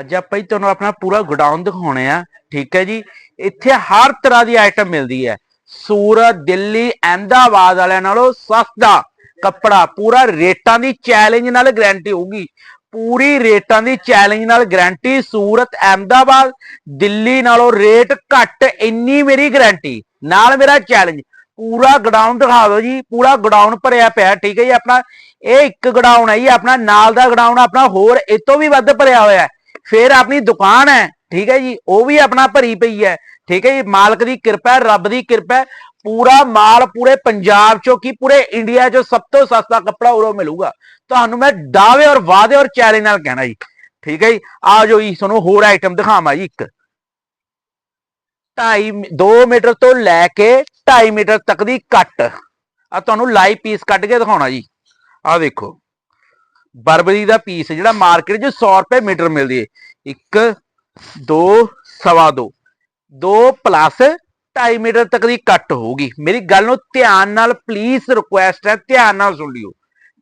ਅੱਜ ਆਪਾਂ ਹੀ ਤੁਹਾਨੂੰ ਆਪਣਾ ਪੂਰਾ ਗੋਡਾਊਨ ਦਿਖਾਉਣੇ ਆ, ਠੀਕ ਹੈ ਜੀ? ਇੱਥੇ ਹਰ ਤਰ੍ਹਾਂ ਦੀ ਆਈਟਮ ਮਿਲਦੀ ਹੈ। ਸੂਰਤ ਦਿੱਲੀ, ਅਹਿਮਦਾਬਾਦ ਵਾਲਿਆਂ ਨਾਲੋਂ ਸਸਤਾ ਕੱਪੜਾ, ਪੂਰਾ ਰੇਟਾਂ ਦੀ ਚੈਲੰਜ ਨਾਲ ਗਾਰੰਟੀ ਹੋਊਗੀ। ਪੂਰੀ ਰੇਟਾਂ ਦੀ ਚੈਲੰਜ ਨਾਲ ਗਾਰੰਟੀ ਸੂਰਤ, ਅਹਿਮਦਾਬਾਦ, ਦਿੱਲੀ ਨਾਲੋਂ ਰੇਟ ਘੱਟ, ਇੰਨੀ ਮੇਰੀ ਗਾਰੰਟੀ ਨਾਲ ਮੇਰਾ ਚੈਲੰਜ ਪੂਰਾ ਗਡਾਊਨ ਦਿਖਾ ਦਿਓ ਜੀ, ਪੂਰਾ ਗਡਾਊਨ ਭਰਿਆ ਪਿਆ, ਠੀਕ ਹੈ ਜੀ? ਆਪਣਾ ਇਹ ਇੱਕ ਗਡਾਊਨ ਹੈ ਜੀ, ਆਪਣਾ ਨਾਲ ਦਾ ਗਡਾਊਨ ਆਪਣਾ ਹੋਰ, ਇਹ ਤੋਂ ਵੀ ਵੱਧ ਭਰਿਆ ਹੋਇਆ ਹੈ। ਫਿਰ ਆਪਣੀ ਦੁਕਾਨ ਹੈ, ਠੀਕ ਹੈ ਜੀ, ਉਹ ਵੀ ਆਪਣਾ ਭਰੀ ਪਈ ਹੈ, ਠੀਕ ਹੈ ਜੀ, ਮਾਲਕ ਦੀ ਕਿਰਪਾ ਹੈ, ਰੱਬ ਦੀ ਕਿਰਪਾ ਹੈ, ਪੂਰਾ ਮਾਲ ਪੂਰੇ ਪੰਜਾਬ ਚੋਂ ਕੀ ਪੂਰੇ ਇੰਡੀਆ ਚੋਂ ਸਭ ਤੋਂ ਸਸਤਾ ਕੱਪੜਾ ਉਰੋਂ ਮਿਲੂਗਾ। ਤੁਹਾਨੂੰ ਮੈਂ ਦਾਅਵੇ ਔਰ ਵਾਅਦੇ ਔਰ ਚੈਲੰਜ ਨਾਲ ਕਹਿਣਾ ਜੀ, ਠੀਕ ਹੈ ਜੀ ਆ ਜਾਓ ਜੀ ਤੁਹਾਨੂੰ ਹੋਰ ਆਈਟਮ ਦਿਖਾਵਾਂ ਜੀ ਇੱਕ। 2.5 2 ਮੀਟਰ ਤੋਂ ਲੈ ਕੇ 2.5 ਮੀਟਰ ਤੱਕ ਦੀ ਕੱਟ ਆ ਤੁਹਾਨੂੰ ਲਾਈਵ ਪੀਸ ਕੱਢ ਕੇ ਦਿਖਾਉਣਾ ਜੀ। ਆ ਦੇਖੋ। ਬਰਬਰੀ ਦਾ ਪੀਸ ਜਿਹੜਾ ਮਾਰਕੀਟ 'ਚ 100 ਰੁਪਏ ਮੀਟਰ ਮਿਲਦੀ ਹੈ। 1 2 ਸਵਾ 2 2 ਪਲੱਸ 2.5 ਮੀਟਰ ਤੱਕ ਦੀ ਕੱਟ ਹੋਊਗੀ। ਮੇਰੀ ਗੱਲ ਨੂੰ ਧਿਆਨ ਨਾਲ ਪਲੀਜ਼ ਰਿਕੁਐਸਟ ਹੈ, ਧਿਆਨ ਨਾਲ ਸੁਣ ਲਿਓ।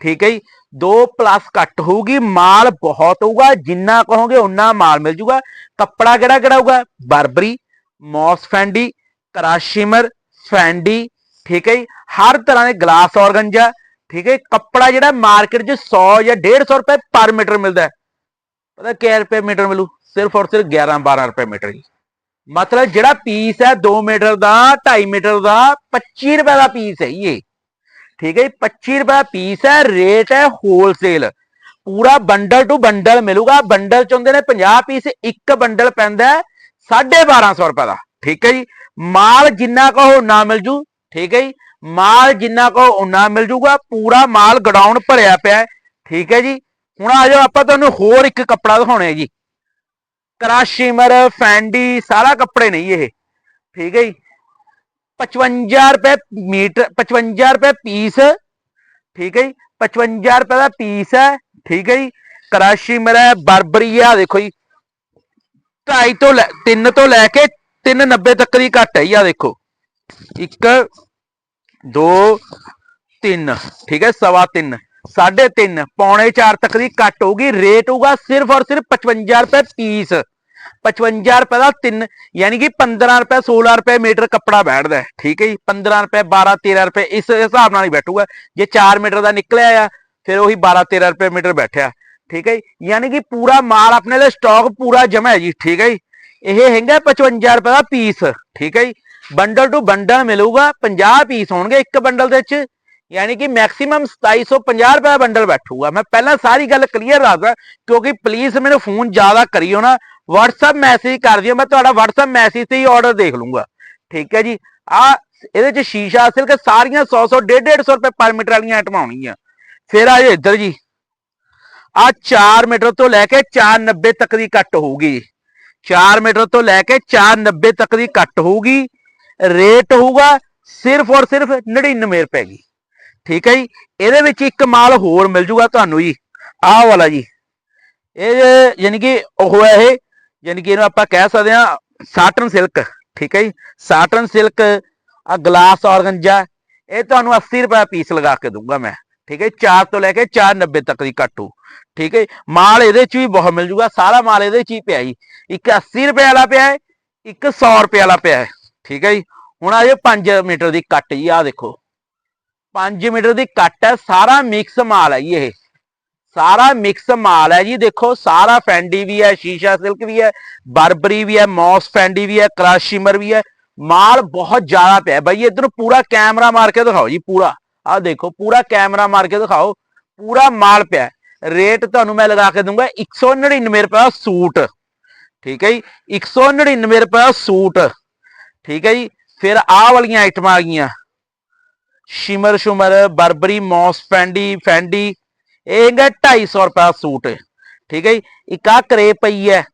ਠੀਕ ਹੈ ਜੀ? 2 ਪਲੱਸ ਕੱਟ ਹੋਊਗੀ, ਮਾਲ ਬਹੁਤ ਹੋਊਗਾ, ਜਿੰਨਾ ਕਹੋਗੇ ਉਨਾ ਮਾਲ ਮਿਲ ਜੂਗਾ। ਕੱਪੜਾ ਕਿਹੜਾ ਕਿਹੜਾ ਹੋਊਗਾ? Burberry, moss Fendi, ਕਰਾਸ਼ਿਮਰ, Fendi. ਠੀਕ ਹੈ ਜੀ? ਹਰ ਤਰ੍ਹਾਂ ਦੇ ਗਲਾਸ ਔਰਗੰਜਾ ਠੀਕ ਹੈ ਕੱਪੜਾ ਜਿਹੜਾ ਮਾਰਕੀਟ 'ਚ 100 ਜਾਂ 150 ਰੁਪਏ ਪਰ ਮੀਟਰ ਮਿਲਦਾ ਹੈ। ਪਤਾ ਕਿੰਨੇ ਰੁਪਏ ਮੀਟਰ ਮਿਲੂ? ਸਿਰਫ ਔਰ ਸਿਰਫ 11 12 ਰੁਪਏ ਮੀਟਰ ਜੀ। ਮਤਲਬ ਜਿਹੜਾ ਪੀਸ ਹੈ 2 ਮੀਟਰ ਦਾ 2.5 ਮੀਟਰ ਦਾ 25 ਰੁਪਏ ਦਾ ਪੀਸ ਹੈ ਜੀ ਇਹ। ਠੀਕ ਹੈ ਜੀ? 25 ਰੁਪਏ ਦਾ ਪੀਸ ਹੈ, ਰੇਟ ਹੈ ਹੋਲਸੇਲ ਪੂਰਾ ਬੰਡਲ ਟੂ ਬੰਡਲ ਮਿਲੂਗਾ। ਬੰਡਲ ਚ ਹੁੰਦੇ ਨੇ 50 ਪੀਸ, ਇੱਕ ਬੰਡਲ ਪੈਂਦਾ ਹੈ 1250 ਰੁਪਏ ਦਾ। ਠੀਕ ਹੈ ਜੀ? ਮਾਲ ਜਿੰਨਾ ਕਹੋ ਨਾ ਮਿਲ ਜੂ। ਠੀਕ ਹੈ ਜੀ? ਮਾਲ ਜਿੰਨਾ ਕਹੋ ਉਨਾ ਮਿਲ ਜੂਗਾ, ਪੂਰਾ ਮਾਲ ਗਡਾਊਨ ਭਰਿਆ ਪਿਆ ਹੈ। ਠੀਕ ਹੈ ਜੀ? ਹੁਣ ਆ ਜਾਓ, ਆਪਾਂ ਤੁਹਾਨੂੰ ਹੋਰ ਇੱਕ ਕੱਪੜਾ ਦਿਖਾਉਣੇ ਆ ਜੀ। ਕਰਾਸ਼ੀਮਰ, ਫੈਂਡੀ, ਸਾਰਾ ਕੱਪੜੇ ਨਹੀਂ ਇਹ। ਠੀਕ ਹੈ ਜੀ? 55 ਰੁਪਏ ਮੀਟਰ 55 ਰੁਪਏ ਪੀਸ। ਠੀਕ ਹੈ ਜੀ? 55 ਰੁਪਏ ਦਾ ਪੀਸ ਹੈ। ਠੀਕ ਹੈ ਜੀ? ਕਰਾਸ਼ੀਮਰ ਹੈ, ਬਰਬਰੀ ਆ ਦੇਖੋ ਜੀ। 2.5 ਤੋਂ ਲੈ 3 ਤੋਂ ਲੈ ਕੇ 390 ਤੱਕ ਦੀ ਘੱਟ ਹੈ ਜੀ ਆ ਦੇਖੋ। 1 2 3 ਠੀਕ ਹੈ, ਸਵਾ 3 ਸਾਢੇ 3 ਪੌਣੇ 4 ਤੱਕ ਦੀ ਘੱਟ ਹੋਊਗੀ ਰੇਟ ਹੋਊਗਾ ਸਿਰਫ ਔਰ ਸਿਰਫ 55 ਰੁਪਏ ਪੀਸ 55 ਰੁਪਏ ਦਾ 3 ਯਾਨੀ ਕਿ 15 ਰੁਪਏ 16 ਰੁਪਏ ਮੀਟਰ ਕੱਪੜਾ ਬੈਠਦਾ ਠੀਕ ਹੈ ਜੀ 15 ਰੁਪਏ 12 13 ਰੁਪਏ, ਇਸ ਹਿਸਾਬ ਨਾਲ ਹੀ ਬੈਠੂਗਾ, ਜੇ 4 ਮੀਟਰ ਦਾ ਨਿਕਲਿਆ ਆ, ਫਿਰ ਉਹੀ 12 13 ਰੁਪਏ ਮੀਟਰ ਬੈਠਿਆ, ਠੀਕ ਹੈ ਜੀ, ਯਾਨੀ ਕਿ ਪੂਰਾ ਮਾਲ ਆਪਣੇ ਲਈ ਸਟਾਕ ਪੂਰਾ ਜਮਾ ਹੈ ਜੀ, ਠੀਕ ਹੈ ਜੀ, ਇਹ ਹੈਗਾ 55 ਰੁਪਏ ਦਾ ਪੀਸ ਠੀਕ ਹੈ ਜੀ ਬੰਡਲ ਟੂ ਬੰਡਲ ਮਿਲੂਗਾ 50 ਪੀਸ ਹੋਣਗੇ ਇੱਕ ਬੰਡਲ ਦੇ ਵਿੱਚ। ਯਾਨੀ ਕਿ ਮੈਕਸਿਮਮ 2750 ਰੁਪਏ ਦਾ ਬੰਡਲ ਬੈਠੂਗਾ। ਮੈਂ ਪਹਿਲਾਂ ਸਾਰੀ ਗੱਲ ਕਲੀਅਰ ਦੱਸਦਾ, ਕਿਉਂਕਿ ਪਲੀਜ਼ ਮੈਨੂੰ ਫੋਨ ਜ਼ਿਆਦਾ ਕਰੀਓ ਨਾ। WhatsApp ਮੈਸੇਜ ਕਰ ਦਿਓ, ਮੈਂ ਤੁਹਾਡਾ WhatsApp ਮੈਸੇਜ ਤੇ ਹੀ ਆਰਡਰ ਦੇਖ ਲੂੰਗਾ। ਠੀਕ ਹੈ ਜੀ? ਆ, ਇਹਦੇ ਚ ਸ਼ੀਸ਼ਾ ਸਿਲਕ ਸਾਰੀਆਂ 100 100 150 150 ਰੁਪਏ ਪਰ ਮੀਟਰ ਵਾਲੀਆਂ ਆਈਟਮਾਂ ਆਉਣਗੀਆਂ ਫਿਰ ਆ ਜਾਓ ਇੱਧਰ ਜੀ। ਆ 4 ਮੀਟਰ ਤੋਂ ਲੈ ਕੇ 490 ਤੱਕ ਦੀ ਕੱਟ ਹੋਊਗੀ। 4 ਮੀਟਰ ਤੋਂ ਲੈ ਕੇ 490 ਤੱਕ ਦੀ ਕੱਟ ਹੋਊਗੀ। ਰੇਟ ਹੋਊਗਾ ਸਿਰਫ ਔਰ ਸਿਰਫ 99 ਰੁਪਏ ਦੀ। ਠੀਕ ਹੈ ਜੀ? ਇਹਦੇ ਵਿੱਚ ਇੱਕ ਮਾਲ ਹੋਰ ਮਿਲ ਜੂਗਾ ਤੁਹਾਨੂੰ ਜੀ। ਆਹ ਵਾਲਾ ਜੀ। ਇਹ ਯਾਨੀ ਕਿ ਉਹ ਹੈ ਇਹ, ਯਾਨੀ ਕਿ ਇਹਨੂੰ ਆਪਾਂ ਕਹਿ ਸਕਦੇ ਹਾਂ ਸਾਟਨ ਸਿਲਕ ਠੀਕ ਹੈ ਜੀ? ਸਾਟਨ ਸਿਲਕ ਆ ਗਲਾਸ ਔਰਗੰਜਾ, ਇਹ ਤੁਹਾਨੂੰ 80 ਰੁਪਏ ਪੀਸ ਲਗਾ ਕੇ ਦੂੰਗਾ ਮੈਂ। ਠੀਕ ਹੈ 4 ਤੋਂ ਲੈ ਕੇ 490 ਤੱਕ ਦੀ ਕੱਟੂ ਠੀਕ ਹੈ ਮਾਲ ਇਹਦੇ ਚ ਵੀ ਬਹੁਤ ਮਿਲ ਜੂਗਾ। ਸਾਰਾ ਮਾਲ ਇਹਦੇ ਚ ਹੀ ਪਿਆ ਜੀ। ਇੱਕ 80 ਰੁਪਏ ਵਾਲਾ ਪਿਆ ਹੈ, ਇੱਕ 100 ਰੁਪਏ ਵਾਲਾ ਪਿਆ ਹੈ। ਠੀਕ ਹੈ ਜੀ? ਹੁਣ ਆ ਜੇ 5 ਮੀਟਰ ਦੀ ਕੱਟ ਜੀ ਆ ਦੇਖੋ। 5 ਮੀਟਰ ਦੀ ਕੱਟ ਹੈ, ਸਾਰਾ ਮਿਕਸ ਮਾਲ ਹੈ ਜੀ ਇਹ। ਸਾਰਾ ਮਿਕਸ ਮਾਲ ਹੈ ਜੀ, ਦੇਖੋ, ਸਾਰਾ ਫੈਂਡੀ ਵੀ ਹੈ, ਸ਼ੀਸ਼ਾ ਸਿਲਕ ਵੀ ਹੈ ਬਰਬਰੀ ਵੀ ਹੈ ਮੌਸ ਫੈਂਡੀ ਵੀ ਹੈ ਕਰਾਸ਼ੀਮਰ ਵੀ ਹੈ। ਮਾਲ ਬਹੁਤ ਜ਼ਿਆਦਾ ਪਿਆ। ਬਾਈ, ਇਧਰ ਪੂਰਾ ਕੈਮਰਾ ਮਾਰ ਕੇ ਦਿਖਾਓ ਜੀ, ਪੂਰਾ। ਆਹ ਦੇਖੋ, ਪੂਰਾ ਕੈਮਰਾ ਮਾਰ ਕੇ ਦਿਖਾਓ। ਪੂਰਾ ਮਾਲ ਪਿਆ। ਰੇਟ ਤੁਹਾਨੂੰ ਮੈਂ ਲਗਾ ਕੇ ਦੂੰਗਾ 199 ਰੁਪਏ ਦਾ ਸੂਟ। ਠੀਕ ਹੈ ਜੀ? 199 ਰੁਪਏ ਦਾ ਸੂਟ। ਠੀਕ ਹੈ ਜੀ? ਫਿਰ ਆਹ ਵਾਲੀਆਂ ਆਈਟਮਾਂ ਆ ਗਈਆਂ। ਸ਼ਿਮਰ ਸ਼ੁਮਰ, ਬਰਬਰੀ, ਮੌਸ, ਫੈਂਡੀ ਫੈਂਡੀ। ਇਹ ਹੈਗਾ 250 ਰੁਪਏ ਦਾ ਸੂਟ। ਠੀਕ ਹੈ ਜੀ? ਇੱਕ ਆ ਕਰੇ ਪਈ ਹੈ।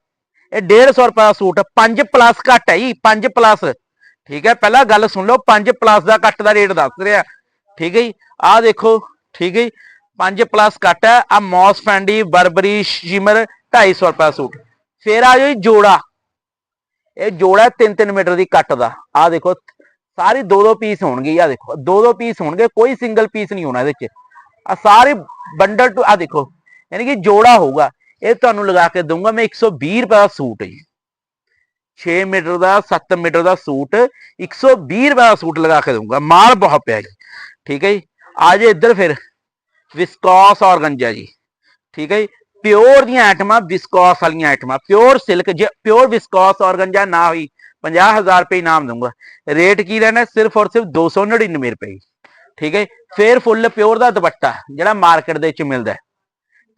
ਇਹ 150 ਰੁਪਏ ਦਾ ਸੂਟ। 5 ਪਲੱਸ ਘੱਟ ਹੈ ਜੀ। 5 ਪਲੱਸ ਠੀਕ ਹੈ? ਪਹਿਲਾਂ ਗੱਲ ਸੁਣ ਲਓ। 5 ਪਲੱਸ ਦਾ ਕੱਟ ਦਾ ਰੇਟ ਦੱਸ ਰਿਹਾ। ਠੀਕ ਹੈ ਜੀ? ਆਹ ਦੇਖੋ। ਠੀਕ ਹੈ ਜੀ? 5 ਪਲੱਸ ਕੱਟ ਹੈ। ਆ ਮੌਸ, ਫੈਂਡੀ, ਬਰਬਰੀ, ਸ਼ਿਮਰ 250 ਰੁਪਏ ਦਾ ਸੂਟ। ਫੇਰ ਆ ਜਾਓ ਜੀ ਜੋੜਾ। ਇਹ ਜੋੜਾ 3-3 ਮੀਟਰ ਦੀ ਕੱਟ ਦਾ। ਆਹ ਦੇਖੋ, ਸਾਰੇ ਦੋ ਦੋ ਪੀਸ ਹੋਣਗੇ ਆ ਦੇਖੋ, ਦੋ ਦੋ ਪੀਸ ਹੋਣਗੇ, ਕੋਈ ਸਿੰਗਲ ਪੀਸ ਨਹੀਂ ਹੋਣਾ ਇਹਦੇ ਵਿੱਚ। ਆ ਸਾਰੇ ਬੰਡਲ ਟੂ ਆ ਦੇਖੋ, ਯਾਨੀ ਕਿ ਜੋੜਾ ਹੋਊਗਾ, ਇਹ ਤੁਹਾਨੂੰ ਲਗਾ ਕੇ ਦਊਂਗਾ ਮੈਂ 120 ਰੁਪਏ ਦਾ ਸੂਟ ਹੈ ਜੀ। 6 ਮੀਟਰ ਦਾ 7 ਮੀਟਰ ਦਾ ਸੂਟ 120 ਰੁਪਏ ਦਾ ਸੂਟ ਲਗਾ ਕੇ ਦਊਂਗਾ। ਮਾਲ ਬਹੁਤ ਪਿਆ ਜੀ। ਠੀਕ ਹੈ ਜੀ? ਆ ਜੇ ਇੱਧਰ ਫਿਰ। ਵਿਸਕੋਸ ਔਰਗੰਜਾ ਜੀ। ਠੀਕ ਹੈ ਜੀ? ਪਿਓਰ ਦੀਆਂ ਆਈਟਮਾਂ ਵਿਸਕੋਸ ਵਾਲੀਆਂ ਆਈਟਮਾਂ ਪਿਓਰ ਸਿਲਕ ਜੇ, ਪਿਓਰ ਵਿਸਕੋਸ ਔਰਗੰਜਾ ਨਾ ਹੋਈ 50000 ਰੁਪਏ ਇਨਾਮ ਦਊਂਗਾ। ਰੇਟ ਕੀ ਰਹਿਣਾ? ਸਿਰਫ ਔਰ ਸਿਰਫ 299 ਰੁਪਏ। ਠੀਕ ਹੈ ਜੀ। ਫੇਰ ਫੁੱਲ ਪਿਓਰ ਦਾ ਦੁਪੱਟਾ, ਜਿਹੜਾ ਮਾਰਕੀਟ ਦੇ ਵਿੱਚ ਮਿਲਦਾ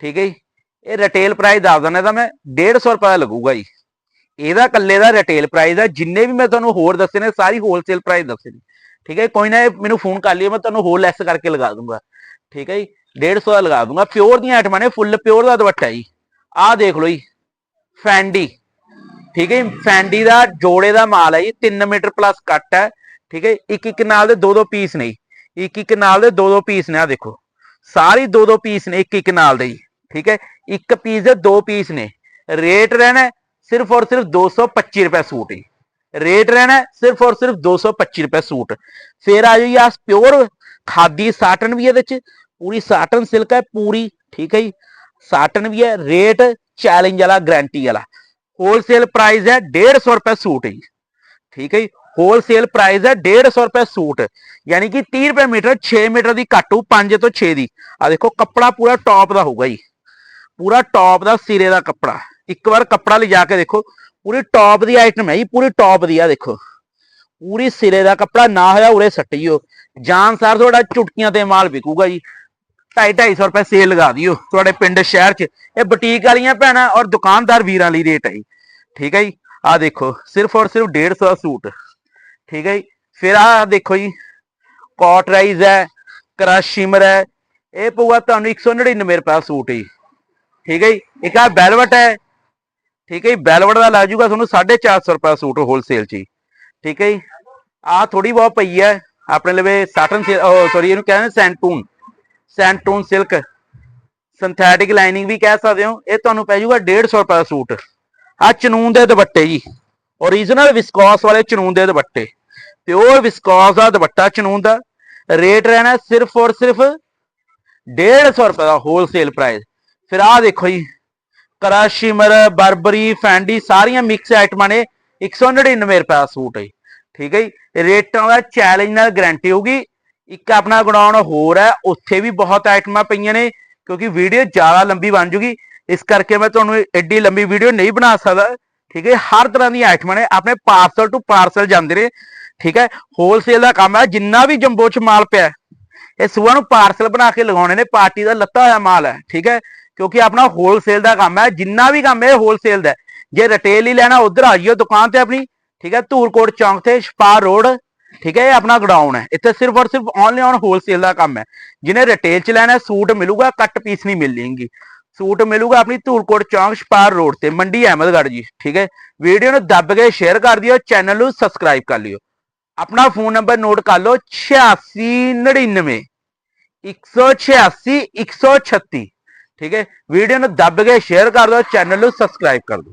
ਠੀਕ ਹੈ ਜੀ? ਇਹ ਰਿਟੇਲ ਪ੍ਰਾਈਸ ਦੱਸ ਦਿੰਦਾ ਤਾਂ ਮੈਂ 150 ਰੁਪਏ ਦਾ ਲੱਗੂਗਾ ਜੀ। ਇਹਦਾ ਕੱਲੇ ਦਾ ਰਿਟੇਲ ਪ੍ਰਾਈਸ ਆ, ਜਿੰਨੇ ਵੀ ਮੈਂ ਤੁਹਾਨੂੰ ਹੋਰ ਦੱਸੇ ਨੇ, ਸਾਰੀ ਹੋਲਸੇਲ ਪ੍ਰਾਈਸ ਦੱਸੇ ਨੇ। ਠੀਕ ਹੈ ਕੋਈ ਨਾ ਇਹ ਮੈਨੂੰ ਫੋਨ ਕਰ ਲਿਓ, ਮੈਂ ਤੁਹਾਨੂੰ ਹੋਰ ਲੈਸ ਕਰਕੇ ਲਗਾ ਦੂੰਗਾ ਠੀਕ ਹੈ ਜੀ 150 ਦਾ ਲਗਾ ਦੂੰਗਾ। ਪਿਓਰ ਦੀਆਂ ਆਈਟਮਾਂ ਨੇ, ਫੁੱਲ ਪਿਓਰ ਦਾ ਦੁਪੱਟਾ ਜੀ। ਆਹ ਦੇਖ ਲਓ ਜੀ, ਫੈਂਡੀ। ਠੀਕ ਹੈ ਜੀ, ਫੈਂਡੀ ਦਾ ਜੋੜੇ ਦਾ ਮਾਲ ਹੈ ਜੀ 3 ਮੀਟਰ ਪਲੱਸ ਕੱਟ ਹੈ। ਠੀਕ ਹੈ ਇੱਕ ਇੱਕ ਨਾਲ ਦੇ ਦੋ ਦੋ ਪੀਸ ਨੇ ਜੀ। ਇੱਕ ਇੱਕ ਨਾਲ ਦੇ ਦੋ ਦੋ ਪੀਸ ਨੇ ਆ ਦੇਖੋ। ਸਾਰੀ ਦੋ ਦੋ ਪੀਸ ਨੇ, ਇੱਕ ਇੱਕ ਨਾਲ ਦੇ ਜੀ। ਠੀਕ ਹੈ, ਇੱਕ ਪੀਸ ਦੇ ਦੋ ਪੀਸ ਨੇ। ਰੇਟ ਰਹਿਣਾ ਸਿਰਫ ਔਰ ਸਿਰਫ 225 ਰੁਪਏ ਸੂਟ ਜੀ। ਰੇਟ ਰਹਿਣਾ ਸਿਰਫ ਔਰ ਸਿਰਫ 225 ਰੁਪਏ ਸੂਟ। ਫੇਰ ਆ ਜਾਓ ਜੀ ਆ ਪਿਓਰ ਖਾਦੀ ਸਾਟਨ ਵੀ ਇਹਦੇ ਚ ਪੂਰੀ ਸਾਟਨ ਸਿਲਕ ਹੈ, ਪੂਰੀ, ਠੀਕ ਹੈ ਜੀ? ਸਾਟਨ ਵੀ ਹੈ ਰੇਟ ਚੈਲੰਜ ਵਾਲਾ ਗਾਰੰਟੀ ਵਾਲਾ। ਹੋਲਸੇਲ ਪ੍ਰਾਈਸ ਹੈ 150 ਰੁਪਏ ਸੂਟ ਜੀ। ਠੀਕ ਹੈ ਜੀ? ਹੋਲਸੇਲ ਪ੍ਰਾਈਸ ਹੈ 150 ਰੁਪਏ ਸੂਟ। ਯਾਨੀ ਕਿ 30 ਰੁਪਏ ਮੀਟਰ 6 ਮੀਟਰ ਦੀ ਘੱਟੂ 5 ਤੋਂ 6 ਦੀ। ਆ ਦੇਖੋ, ਕੱਪੜਾ ਪੂਰਾ ਟੌਪ ਦਾ ਹੋਊਗਾ ਜੀ। ਪੂਰਾ ਟੌਪ ਦਾ ਸਿਰੇ ਦਾ ਕੱਪੜਾ। ਇੱਕ ਵਾਰ ਕੱਪੜਾ ਲਿਜਾ ਕੇ ਦੇਖੋ, ਪੂਰੀ ਟੌਪ ਦੀ ਆਈਟਮ ਹੈ ਜੀ, ਪੂਰੀ ਟੌਪ ਦੀ ਆ ਦੇਖੋ। ਪੂਰੀ ਸਿਰੇ ਦਾ ਕੱਪੜਾ, ਨਾ ਹੋਇਆ ਉਰੇ ਸੱਟਿਓ ਜਾਨ ਸਾਰ ਤੁਹਾਡਾ ਚੁਟਕੀਆਂ ਤੇ ਮਾਲ ਵਿਕੂਗਾ ਜੀ। ਢਾਈ 250 ਰੁਪਏ ਸੇਲ ਲਗਾ ਦਿਓ ਤੁਹਾਡੇ ਪਿੰਡ ਸ਼ਹਿਰ 'ਚ। ਇਹ ਬੁਟੀਕ ਵਾਲੀਆਂ ਭੈਣਾਂ ਔਰ ਦੁਕਾਨਦਾਰ ਵੀਰਾਂ ਲਈ ਰੇਟ ਹੈ ਜੀ। ਠੀਕ ਹੈ ਜੀ? ਆ ਦੇਖੋ, ਸਿਰਫ ਔਰ ਸਿਰਫ 150 ਦਾ ਸੂਟ। ਠੀਕ ਹੈ ਜੀ? ਫਿਰ ਆ ਦੇਖੋ ਜੀ ਕਾਟਰਾਈਜ਼ ਹੈ ਕ੍ਰਸ਼ ਸ਼ਿਮਰ ਹੈ, ਇਹ ਪਊਗਾ ਤੁਹਾਨੂੰ 199 ਰੁਪਏ ਦਾ ਸੂਟ ਜੀ। ਠੀਕ ਹੈ ਜੀ? ਇੱਕ ਆ ਬੈਲਵਟ ਹੈ। ਠੀਕ ਹੈ ਜੀ? ਬੈਲਵਟ ਦਾ ਲੱਗ ਜੂਗਾ ਤੁਹਾਨੂੰ 450 ਰੁਪਏ ਦਾ ਸੂਟ ਹੋਲਸੇਲ 'ਚ ਜੀ। ਠੀਕ ਹੈ ਜੀ? ਆ ਥੋੜੀ ਬਹੁਤ ਪਈ ਹੈ, ਆਪਣੇ ਲਵੇ ਸਾਟਨ ਸੌਰੀ ਇਹਨੂੰ ਕਹਿੰਦੇ ਸੈਂਟੂਨ ਸੈਂਟੂਨ ਸਿਲਕ ਸਿੰਥੈਟਿਕ ਲਾਈਨਿੰਗ ਵੀ ਕਹਿ ਸਕਦੇ ਹੋ। ਇਹ ਤੁਹਾਨੂੰ ਪੈ ਜਾਊਗਾ 150 ਰੁਪਏ ਦਾ ਸੂਟ। ਆ ਚਨੂਨ ਦੇ ਦੁਪੱਟੇ ਜੀ। ਓਰੀਜਨਲ ਵਿਸਕੋਸ ਵਾਲੇ ਚਨੂਨ ਦੇ ਦੁਪੱਟੇ। ਪਿਓਰ ਵਿਸਕੋਸ ਦਾ ਦੁਪੱਟਾ ਚਨੂਨ ਦਾ। ਰੇਟ ਰਹਿਣਾ ਸਿਰਫ ਔਰ ਸਿਰਫ 150 ਰੁਪਏ ਦਾ ਹੋਲਸੇਲ ਪ੍ਰਾਈਸ ਫਿਰ ਆਹ ਦੇਖੋ ਜੀ। ਕਰਾਸ਼ਿਮਰ ਬਰਬਰੀ ਫੈਂਡੀ ਸਾਰੀਆਂ ਮਿਕਸ ਆਈਟਮਾਂ ਨੇ। 199 ਰੁਪਏ ਦਾ ਸੂਟ ਹੈ ਜੀ। ਠੀਕ ਹੈ ਜੀ। ਰੇਟਾਂ ਦਾ ਚੈਲੰਜ ਨਾਲ ਗਾਰੰਟੀ ਹੋਊਗੀ। ਇੱਕ ਆਪਣਾ ਗਡਾਉਣ ਹੋਰ ਹੈ, ਉੱਥੇ ਵੀ ਬਹੁਤ ਆਈਟਮਾਂ ਪਈਆਂ ਨੇ, ਕਿਉਂਕਿ ਵੀਡੀਓ ਜ਼ਿਆਦਾ ਲੰਬੀ ਬਣ ਜੂਗੀ। ਇਸ ਕਰਕੇ ਮੈਂ ਤੁਹਾਨੂੰ ਐਡੀ ਲੰਬੀ ਵੀਡੀਓ ਨਹੀਂ ਬਣਾ ਸਕਦਾ। ਠੀਕ ਹੈ, ਹਰ ਤਰ੍ਹਾਂ ਦੀਆਂ ਆਈਟਮਾਂ ਨੇ, ਆਪਣੇ ਪਾਰਸਲ ਟੂ ਪਾਰਸਲ ਜਾਂਦੇ ਨੇ। ਠੀਕ ਹੈ ਹੋਲਸੇਲ ਦਾ ਕੰਮ ਹੈ, ਜਿੰਨਾ ਵੀ ਜੰਬੋ ਚ ਮਾਲ ਪਿਆ ਇਹ ਸੁਆ ਨੂੰ ਪਾਰਸਲ ਬਣਾ ਕੇ ਲਗਾਉਣੇ ਨੇ ਪਾਰਟੀ ਦਾ ਲੱਤਾ ਹੋਇਆ ਮਾਲ ਹੈ। ਠੀਕ ਹੈ, ਕਿਉਂਕਿ ਆਪਣਾ ਹੋਲਸੇਲ ਦਾ ਕੰਮ ਹੈ, ਜਿੰਨਾ ਵੀ ਕੰਮ ਹੈ ਹੋਲਸੇਲ ਦਾ ਜੇ ਰਿਟੇਲ ਹੀ ਲੈਣਾ, ਉਧਰ ਆ ਜਿਓ ਦੁਕਾਨ ਤੇ ਆਪਣੀ। ਠੀਕ ਹੈ ਧੂਲਕੋਟ ਚੌਂਕ ਤੇ ਛਪਾਰ ਰੋਡ ਠੀਕ ਹੈ ਇਹ ਆਪਣਾ ਗਡਾਊਨ ਹੈ ਇੱਥੇ ਸਿਰਫ ਔਰ ਸਿਰਫ ਓਨਲੀ ਔਨ ਹੋਲਸੇਲ ਦਾ ਕੰਮ ਹੈ ਜਿਹਨੇ ਰਿਟੇਲ ਚ ਲੈਣਾ ਹੈ, ਸੂਟ ਮਿਲੂਗਾ ਕੱਟ ਪੀਸ ਨਹੀਂ ਮਿਲੇਗੀ ਸੂਟ ਮਿਲੂਗਾ ਆਪਣੀ ਧੂਲਕੋਟ ਚੌਂਕ ਛਪਾਰ ਰੋਡ ਤੇ ਮੰਡੀ ਅਹਿਮਦਗੜ੍ਹ ਜੀ ਠੀਕ ਹੈ ਵੀਡੀਓ ਨੂੰ ਦੱਬ ਕੇ ਸ਼ੇਅਰ ਕਰ ਦਿਓ ਚੈਨਲ ਨੂੰ ਸਬਸਕ੍ਰਾਈਬ ਕਰ ਲਿਓ ਆਪਣਾ ਫੋਨ ਨੰਬਰ ਨੋਟ ਕਰ ਲਓ 8699 186 136 ਠੀਕ ਹੈ ਵੀਡੀਓ ਨੂੰ ਦੱਬ ਕੇ ਸ਼ੇਅਰ ਕਰ ਦਿਓ ਚੈਨਲ ਨੂੰ ਸਬਸਕ੍ਰਾਈਬ ਕਰ ਦਿਓ